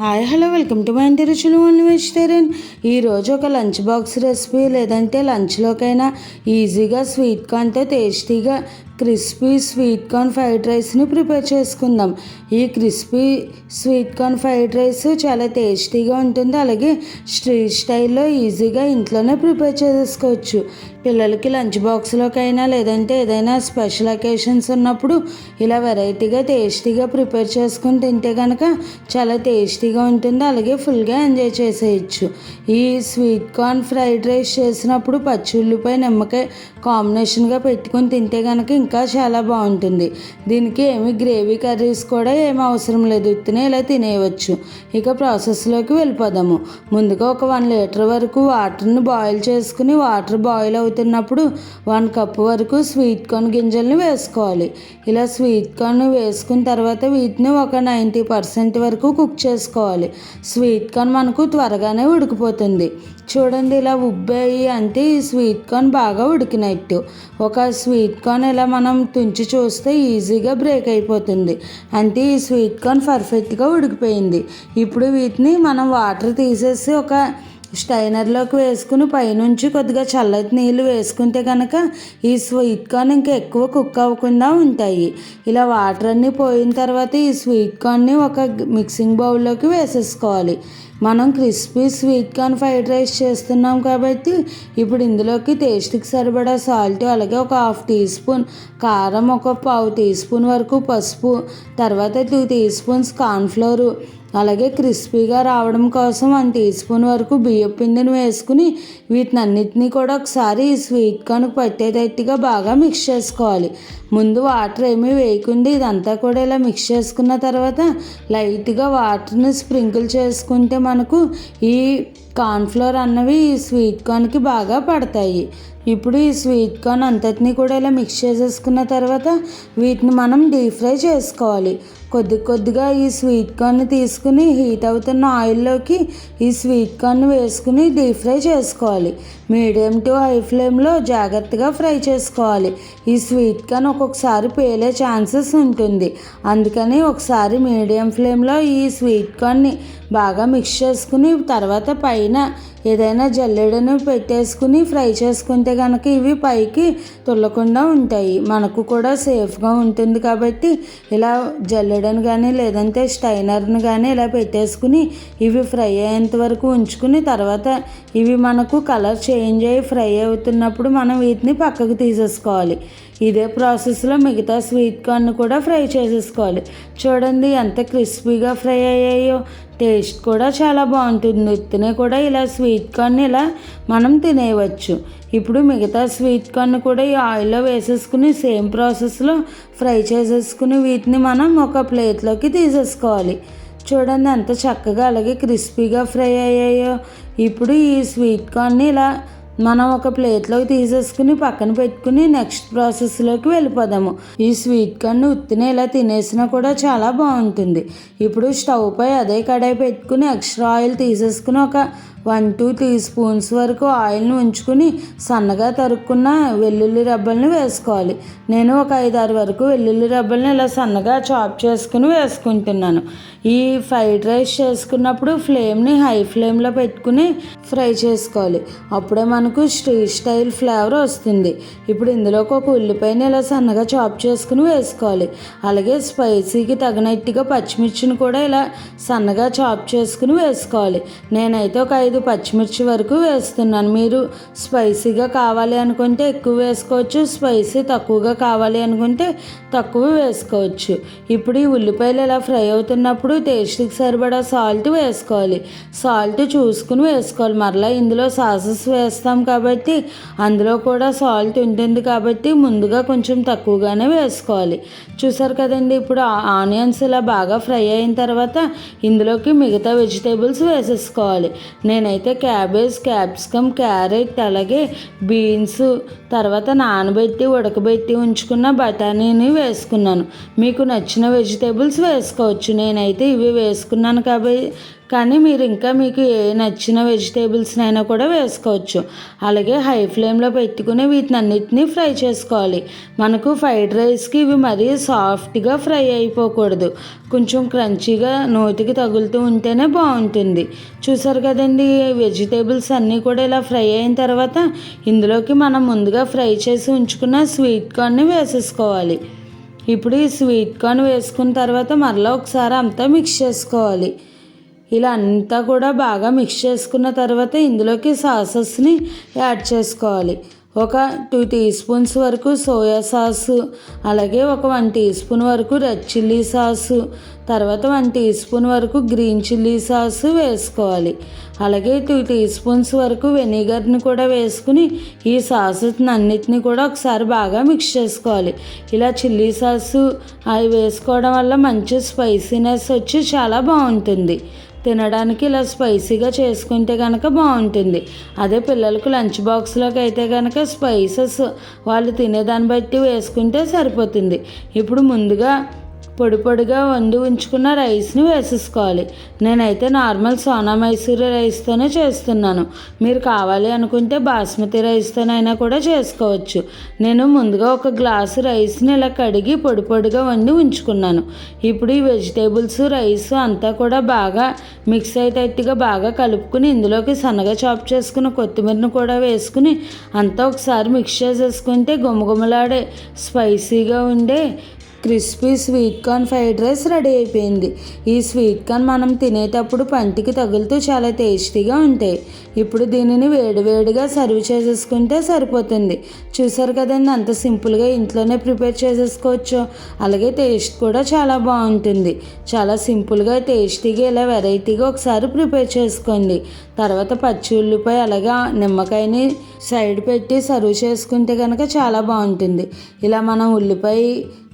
Hi hello welcome to my ఇంటి రుచులు only vegetarian. ఈరోజు ఒక లంచ్ బాక్స్ రెసిపీ లేదంటే లంచ్లోకైనా ఈజీగా స్వీట్ కార్న్తో టేస్టీగా క్రిస్పీ స్వీట్ కార్న్ ఫ్రైడ్ రైస్ని ప్రిపేర్ చేసుకుందాం. ఈ crispy sweet corn fried rice చాలా టేస్టీగా ఉంటుంది. అలాగే స్ట్రీట్ స్టైల్లో ఈజీగా ఇంట్లోనే ప్రిపేర్ చేసుకోవచ్చు. పిల్లలకి లంచ్ బాక్స్లోకైనా లేదంటే ఏదైనా స్పెషల్ అకేషన్స్ ఉన్నప్పుడు ఇలా వెరైటీగా టేస్టీగా ప్రిపేర్ చేసుకుని తింటే కనుక చాలా టేస్టీగా ఉంటుంది. అలాగే ఫుల్గా ఎంజాయ్ చేసేయచ్చు. ఈ స్వీట్ కార్న్ ఫ్రైడ్ రైస్ చేసినప్పుడు పచ్చి ఉల్లిపాయ నిమ్మకాయ కాంబినేషన్గా పెట్టుకొని తింటే కనుక ఇంకా చాలా బాగుంటుంది. దీనికి ఏమి గ్రేవీ కర్రీస్ కూడా ఏమి అవసరం లేదు. ఉత్తినే ఇలా తినేయవచ్చు. ఇక ప్రాసెస్లోకి వెళ్ళిపోదాము. ముందుగా ఒక వన్ లీటర్ వరకు వాటర్ని బాయిల్ చేసుకుని వాటర్ బాయిల్ అవుతున్నప్పుడు వన్ కప్ వరకు స్వీట్ కార్న్ గింజల్ని వేసుకోవాలి. ఇలా స్వీట్ కార్న్ వేసుకున్న తర్వాత వీటిని ఒక నైంటీ పర్సెంట్ వరకు కుక్ చేసుకోవాలి. స్వీట్ కార్న్ మనకు త్వరగానే ఉడికిపోతుంది. చూడండి ఇలా ఉబ్బాయి అంటే ఈ స్వీట్ కార్న్ బాగా ఉడికినట్టు. ఒక స్వీట్ కార్న్ ఇలా మనం తుంచి చూస్తే ఈజీగా బ్రేక్ అయిపోతుంది. అంటే ఈ స్వీట్ కార్న్ పర్ఫెక్ట్గా ఉడికిపోయింది. ఇప్పుడు వీటిని మనం వాటర్ తీసేసి ఒక స్టైనర్లోకి వేసుకుని పైనుంచి కొద్దిగా చల్లటి నీళ్ళు వేసుకుంటే కనుక ఈ స్వీట్ కార్న్ ఇంకా ఎక్కువ కుక్ అవ్వకుండా ఉంటాయి. ఇలా వాటర్ అన్నీ పోయిన తర్వాత ఈ స్వీట్ కార్న్ని ఒక మిక్సింగ్ బౌల్లోకి వేసేసుకోవాలి. మనం crispy sweet corn fried rice చేస్తున్నాం కాబట్టి ఇప్పుడు ఇందులోకి టేస్ట్కి సరిపడా సాల్ట్ అలాగే ఒక హాఫ్ టీ స్పూన్ కారం ఒక పావు టీ స్పూన్ వరకు పసుపు తర్వాత టూ టీ స్పూన్స్ కార్న్ఫ్లోరు అలాగే క్రిస్పీగా రావడం కోసం వన్ టీ స్పూన్ వరకు బియ్యం పిండిని వేసుకుని వీటిని అన్నిటినీ కూడా ఒకసారి స్వీట్ కార్న్ పట్టేటట్టుగా బాగా మిక్స్ చేసుకోవాలి. ముందు వాటర్ ఏమీ వేయకుండా ఇదంతా కూడా ఇలా మిక్స్ చేసుకున్న తర్వాత లైట్గా వాటర్ని స్ప్రింకిల్ చేసుకుంటే మనకు ఈ కార్న్ఫ్లోర్ అన్నవి ఈ స్వీట్ కార్న్కి బాగా పడతాయి. ఇప్పుడు ఈ స్వీట్ కార్న్ అంతటినీ కూడా ఇలా మిక్స్ చేసేసుకున్న తర్వాత వీటిని మనం డీప్ ఫ్రై చేసుకోవాలి. కొద్ది కొద్దిగా ఈ స్వీట్ కార్న్ తీసుకుని హీట్ అవుతున్న ఆయిల్లోకి ఈ స్వీట్ కార్న్ వేసుకుని డీప్ ఫ్రై చేసుకోవాలి. మీడియం టు హై ఫ్లేమ్లో జాగ్రత్తగా ఫ్రై చేసుకోవాలి. ఈ స్వీట్ కార్న్ ఒక్కొక్కసారి పేలే ఛాన్సెస్ ఉంటుంది. అందుకని ఒకసారి మీడియం ఫ్లేమ్లో ఈ స్వీట్ కార్న్ని బాగా మిక్స్ చేసుకుని తర్వాత పై அப்படின்னா ఏదైనా జల్లెడను పెట్టేసుకుని ఫ్రై చేసుకుంటే కనుక ఇవి పైకి తుల్లకుండా ఉంటాయి. మనకు కూడా సేఫ్గా ఉంటుంది కాబట్టి ఇలా జల్లెడను కానీ లేదంటే స్టైనర్ను కానీ ఇలా పెట్టేసుకుని ఇవి ఫ్రై అయ్యేంత వరకు ఉంచుకుని తర్వాత ఇవి మనకు కలర్ చేంజ్ అయ్యి ఫ్రై అవుతున్నప్పుడు మనం వీటిని పక్కకు తీసేసుకోవాలి. ఇదే ప్రాసెస్లో మిగతా స్వీట్ కార్న్ కూడా ఫ్రై చేసేసుకోవాలి. చూడండి ఎంత క్రిస్పీగా ఫ్రై అయ్యాయో. టేస్ట్ కూడా చాలా బాగుంటుంది. ఉత్తినే కూడా ఇలా స్వీట్ స్వీట్ కార్న్ ఇలా మనం తినేయవచ్చు. ఇప్పుడు మిగతా స్వీట్ కార్న్ కూడా ఈ ఆయిల్లో వేసేసుకుని సేమ్ ప్రాసెస్లో ఫ్రై చేసేసుకుని వీటిని మనం ఒక ప్లేట్లోకి తీసేసుకోవాలి. చూడండి ఎంత చక్కగా అలాగే క్రిస్పీగా ఫ్రై అయ్యాయో. ఇప్పుడు ఈ స్వీట్ కార్న్ని ఇలా మనం ఒక ప్లేట్లోకి తీసేసుకుని పక్కన పెట్టుకుని నెక్స్ట్ ప్రాసెస్లోకి వెళ్ళిపోదాము. ఈ స్వీట్ కార్న్ ఉత్తిని ఇలా తినేసినా కూడా చాలా బాగుంటుంది. ఇప్పుడు స్టవ్ పై అదే కడాయి పెట్టుకుని ఎక్స్ట్రా ఆయిల్ తీసేసుకుని ఒక వన్ టూ టీ స్పూన్స్ వరకు ఆయిల్ని ఉంచుకుని సన్నగా తరుక్కున్న వెల్లుల్లి రబ్బల్ని వేసుకోవాలి. నేను ఒక ఐదారు వరకు వెల్లుల్లి రబ్బల్ని ఇలా సన్నగా చాప్ చేసుకుని వేసుకుంటున్నాను. ఈ ఫ్రైడ్ రైస్ చేసుకున్నప్పుడు ఫ్లేమ్ని హై ఫ్లేమ్లో పెట్టుకుని ఫ్రై చేసుకోవాలి. అప్పుడే మనకు స్ట్రీట్ స్టైల్ ఫ్లేవర్ వస్తుంది. ఇప్పుడు ఇందులోకి ఒక ఉల్లిపాయని ఇలా సన్నగా చాప్ చేసుకుని వేసుకోవాలి. అలాగే స్పైసీకి తగినట్టుగా పచ్చిమిర్చిని కూడా ఇలా సన్నగా చాప్ చేసుకుని వేసుకోవాలి. నేనైతే ఒక ఐదు పచ్చిమిర్చి వరకు వేస్తున్నాను. మీరు స్పైసీగా కావాలి అనుకుంటే ఎక్కువ వేసుకోవచ్చు స్పైసీ తక్కువగా కావాలి అనుకుంటే తక్కువ వేసుకోవచ్చు. ఇప్పుడు ఈ ఉల్లిపాయలు ఇలా ఫ్రై అవుతున్నప్పుడు టేస్ట్కి సరిపడా సాల్ట్ వేసుకోవాలి. సాల్ట్ చూసుకుని వేసుకోవాలి. మరలా ఇందులో సాసెస్ వేస్తాం కాబట్టి అందులో కూడా సాల్ట్ ఉంటుంది కాబట్టి ముందుగా కొంచెం తక్కువగానే వేసుకోవాలి. చూసారు కదండి ఇప్పుడు ఆనియన్స్ ఇలా బాగా ఫ్రై అయిన తర్వాత ఇందులోకి మిగతా వెజిటేబుల్స్ వేసేసుకోవాలి. నేను నేనైతే క్యాబేజ్ క్యాప్సికమ్ క్యారెట్ అలాగే బీన్స్ తర్వాత నానబెట్టి ఉడకబెట్టి ఉంచుకున్న బఠానీని వేసుకున్నాను. మీకు నచ్చిన వెజిటేబుల్స్ వేసుకోవచ్చు. నేనైతే ఇవి వేసుకున్నాను కాబట్టి కానీ మీరు ఇంకా మీకు ఏ నచ్చిన వెజిటేబుల్స్నైనా కూడా వేసుకోవచ్చు. అలాగే హై ఫ్లేమ్లో పెట్టుకుని వీటిని అన్నిటినీ ఫ్రై చేసుకోవాలి. మనకు ఫ్రైడ్ రైస్కి ఇవి మరీ సాఫ్ట్గా ఫ్రై అయిపోకూడదు. కొంచెం క్రంచీగా నోటికి తగులుతూ ఉంటేనే బాగుంటుంది. చూసారు కదండి వెజిటేబుల్స్ అన్నీ కూడా ఇలా ఫ్రై అయిన తర్వాత ఇందులోకి మనం ముందుగా ఫ్రై చేసి ఉంచుకున్న స్వీట్ కార్న్ని వేసేసుకోవాలి. ఇప్పుడు ఈ స్వీట్ కార్న్ వేసుకున్న తర్వాత మరలా ఒకసారి అంతా మిక్స్ చేసుకోవాలి. ఇలా అంతా కూడా బాగా మిక్స్ చేసుకున్న తర్వాత ఇందులోకి సాసెస్ని యాడ్ చేసుకోవాలి. ఒక టూ టీ స్పూన్స్ వరకు సోయా సాసు అలాగే ఒక వన్ టీ స్పూన్ వరకు రెడ్ చిల్లీ సాసు తర్వాత వన్ టీ స్పూన్ వరకు గ్రీన్ చిల్లీ సాసు వేసుకోవాలి. అలాగే టూ టీ స్పూన్స్ వరకు వెనిగర్ని కూడా వేసుకుని ఈ సాసెస్ని అన్నిటిని కూడా ఒకసారి బాగా మిక్స్ చేసుకోవాలి. ఇలా చిల్లీ సాసు అవి వేసుకోవడం వల్ల మంచి స్పైసీనెస్ వచ్చి చాలా బాగుంటుంది. తినడానికి ఇలా స్పైసీగా చేసుకుంటే కనుక బాగుంటుంది. అదే పిల్లలకు లంచ్ బాక్స్లోకి అయితే కనుక స్పైసెస్ వాళ్ళు తినేదాన్ని బట్టి వేసుకుంటే సరిపోతుంది. ఇప్పుడు ముందుగా పొడి పొడిగా వండి ఉంచుకున్న రైస్ని వేసేసుకోవాలి. నేనైతే నార్మల్ సోనా మైసూరి రైస్తోనే చేస్తున్నాను. మీరు కావాలి అనుకుంటే బాస్మతి రైస్తోనైనా కూడా చేసుకోవచ్చు. నేను ముందుగా ఒక గ్లాసు రైస్ని ఇలా కడిగి పొడి పొడిగా వండి ఉంచుకున్నాను. ఇప్పుడు ఈ వెజిటేబుల్స్ రైస్ అంతా కూడా బాగా మిక్స్ అయ్యేటట్టుగా బాగా కలుపుకుని ఇందులోకి సన్నగా చాప్ చేసుకున్న కొత్తిమీరను కూడా వేసుకుని అంతా ఒకసారి మిక్స్ చేసేసుకుంటే గుమగుమలాడే స్పైసీగా ఉండే crispy sweet corn fried rice ready అయిపోయింది. ఈ స్వీట్ కార్న్ మనం తినేటప్పుడు పంటికి తగులుతూ చాలా టేస్టీగా ఉంటాయి. ఇప్పుడు దీనిని వేడివేడిగా సర్వ్ చేసేసుకుంటే సరిపోతుంది. చూసారు కదండి అంత సింపుల్గా ఇంట్లోనే ప్రిపేర్ చేసేసుకోవచ్చు. అలాగే టేస్ట్ కూడా చాలా బాగుంటుంది. చాలా సింపుల్గా టేస్టీగా ఇలా వెరైటీగా ఒకసారి ప్రిపేర్ చేసుకోండి. తర్వాత పచ్చి ఉల్లిపాయ అలాగే నిమ్మకాయని సైడ్ పెట్టి సర్వ్ చేసుకుంటే కనుక చాలా బాగుంటుంది. ఇలా మనం ఉల్లిపాయ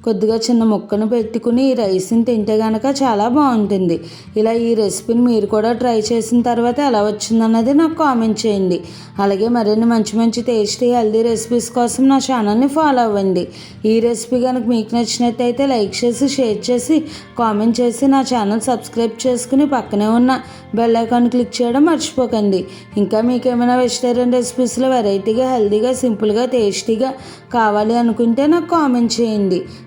కొద్దిగా చిన్న ముక్కను పెట్టుకుని ఈ రైస్ని తింటే కనుక చాలా బాగుంటుంది. ఇలా ఈ రెసిపీని మీరు కూడా ట్రై చేసిన తర్వాత ఎలా వచ్చిందన్నది నాకు కామెంట్ చేయండి. అలాగే మరిన్ని మంచి మంచి టేస్టీ హెల్దీ రెసిపీస్ కోసం నా ఛానల్ని ఫాలో అవ్వండి. ఈ రెసిపీ కనుక మీకు నచ్చినట్టయితే లైక్ చేసి షేర్ చేసి కామెంట్ చేసి నా ఛానల్ సబ్స్క్రైబ్ చేసుకుని పక్కనే ఉన్న బెల్ ఐకాన్ క్లిక్ చేయడం మర్చిపోకండి. ఇంకా మీకు ఏమైనా వెజిటేరియన్ రెసిపీస్లో వెరైటీగా హెల్దీగా సింపుల్గా టేస్టీగా కావాలి అనుకుంటే నాకు కామెంట్ చేయండి.